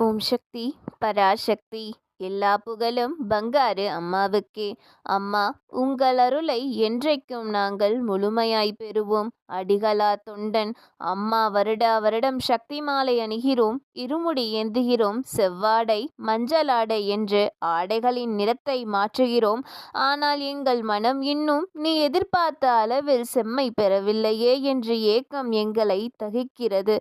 ഓം ശക്തി പരാശക്തി எல்லா புகழும் பங்காரு அம்மாவுக்கே. அம்மா உங்கள் அருளை என்றைக்கும் நாங்கள் முழுமையாய் பெறுவோம். அடிகளா தொண்டன் அம்மா வருடா வருடம் சக்தி மாலை அணிகிறோம். இருமுடி ஏந்துகிறோம். செவ்வாடை மஞ்சளாடை என்று ஆடைகளின் நிறத்தை மாற்றுகிறோம். ஆனால் எங்கள் மனம் இன்னும் நீ எதிர்பார்த்த அளவில் செம்மை பெறவில்லையே என்று ஏக்கம் எங்களை தகிக்கிறது.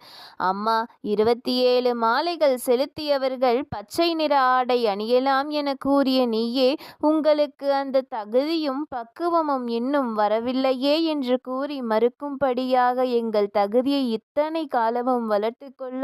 அம்மா இருபத்தி ஏழு மாலைகள் செலுத்தியவர்கள் பச்சை நிற ஆடை செய்யலாம் என கூறிய நீயே உங்களுக்கு அந்த தகுதியும் பக்குவமும் இன்னும் வரவில்லையே என்று கூறி மறுக்கும்படியாக எங்கள் தகுதியை இத்தனை காலமும் வளர்த்துக்கொள்ள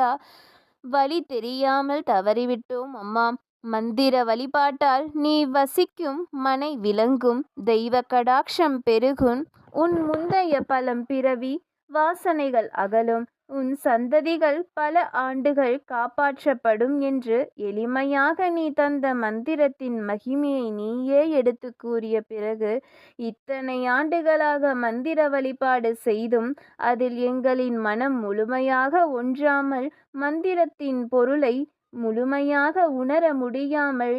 வழி தெரியாமல் தவறிவிட்டோம் அம்மா. மந்திர வழிபாட்டால் நீ வசிக்கும் மனை விளங்கும். தெய்வ கடாட்சம் பெருகும். உன் முந்தைய பலம் பிறவி வாசனைகள் அகலும். உன் சந்ததிகள் பல ஆண்டுகள் காப்பாற்றப்படும் என்று எளிமையாக நீ தந்த மந்திரத்தின் மகிமையை நீயே எடுத்து கூறிய பிறகு இத்தனை ஆண்டுகளாக மந்திர வழிபாடு செய்தும் அதில் எங்களின் மனம் முழுமையாக ஒன்றாமல் மந்திரத்தின் பொருளை முழுமையாக உணர முடியாமல்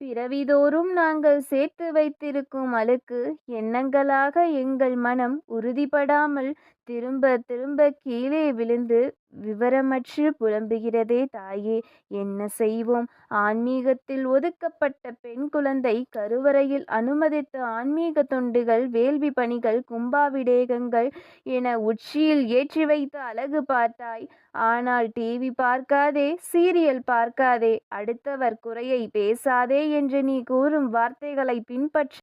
பிறவிதோறும் நாங்கள் சேர்த்து வைத்திருக்கும் அழுக்கு எண்ணங்களாக எங்கள் மனம் உறுதிப்படாமல் திரும்ப திரும்ப கீழே விழுந்து விவரமற்று புலம்புகிறதே தாயே என்ன செய்வோம்? ஆன்மீகத்தில் ஒதுக்கப்பட்ட பெண் குழந்தை கருவறையில் அனுமதித்த ஆன்மீக தொண்டுகள் வேள்வி பணிகள் கும்பாவிடேகங்கள் என உச்சியில் ஏற்றி வைத்த அழகு பார்த்தாய். ஆனால் டிவி பார்க்காதே சீரியல் பார்க்காதே அடுத்தவர் குறையை பேசாதே என்று நீ கூறும் வார்த்தைகளை பின்பற்ற